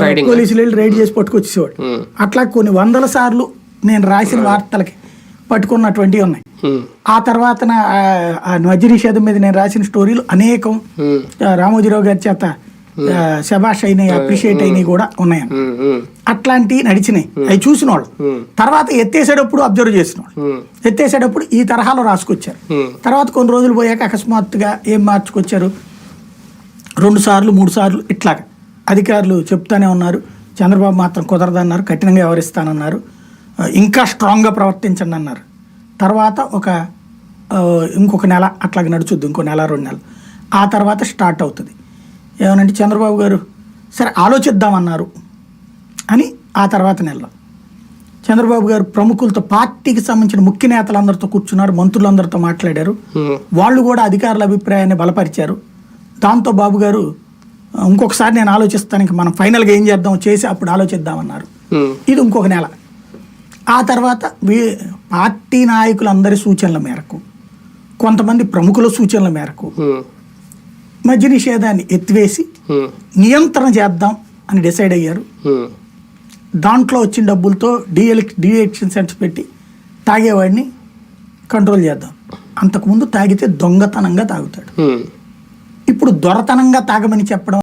Riding. పోలీసులు వెళ్ళి ride చేసి పట్టుకొచ్చేసేవాడు. ఉమ్, అట్లా కొన్ని వందల సార్లు నేను రాసిన వార్తలకి పట్టుకున్నటువంటివి ఉన్నాయి. ఉమ్, ఆ తర్వాత మద్య నిషేధం మీద నేను రాసిన స్టోరీలు అనేకం. ఆ, రామోజీరావు గారి చేత ఆ, శబాష్ అయినాయి అప్రిషియేట్ అయినాయి కూడా ఉన్నాయి. అట్లాంటివి నడిచినాయి. అవి చూసిన వాళ్ళు తర్వాత ఎత్తేసేటప్పుడు అబ్జర్వ్ చేసిన వాళ్ళు ఎత్తేసేటప్పుడు ఈ తరహాలో రాసుకొచ్చారు. తర్వాత కొన్ని రోజులు పోయాక అకస్మాత్తుగా ఏం మార్చుకొచ్చారు? రెండు సార్లు మూడు సార్లు ఇట్లాగా. అధికారులు చెప్తానే ఉన్నారు. చంద్రబాబు మాత్రం కుదరదన్నారు కఠినంగా వ్యవహరిస్తానన్నారు. ఇంకా స్ట్రాంగ్గా ప్రవర్తించండి అన్నారు. తర్వాత ఒక ఇంకొక నెల అట్లాగే నడుచుద్ది ఇంకో నెల రెండు నెలలు. ఆ తర్వాత స్టార్ట్ అవుతుంది. ఏమనంటే చంద్రబాబు గారు? సరే ఆలోచిద్దామన్నారు అని ఆ తర్వాత నెలలో చంద్రబాబు గారు ప్రముఖులతో పార్టీకి సంబంధించిన ముఖ్య నేతలందరితో కూర్చున్నారు మంత్రులందరితో మాట్లాడారు. వాళ్ళు కూడా అధికారుల అభిప్రాయాన్ని బలపరిచారు. దాంతో బాబు గారు "ఆ, ఇంకొకసారి నేను ఆలోచిస్తాను ఇంక మనం ఫైనల్గా ఏం చేద్దాం చేసి అప్పుడు ఆలోచిద్దామన్నారు. ఇది ఇంకొక నెల. ఆ తర్వాత పార్టీ నాయకులందరి సూచనల మేరకు కొంతమంది ప్రముఖుల సూచనల మేరకు మద్య నిషేధాన్ని ఎత్తివేసి నియంత్రణ చేద్దాం అని డిసైడ్ అయ్యారు. దాంట్లో వచ్చిన డబ్బులతో డిఎల్ డిఎలక్షన్ సెంటర్స్ పెట్టి తాగేవాడిని కంట్రోల్ చేద్దాం. అంతకుముందు తాగితే దొంగతనంగా తాగుతాడు. ఇప్పుడు దొరతనంగా తాగమని చెప్పడం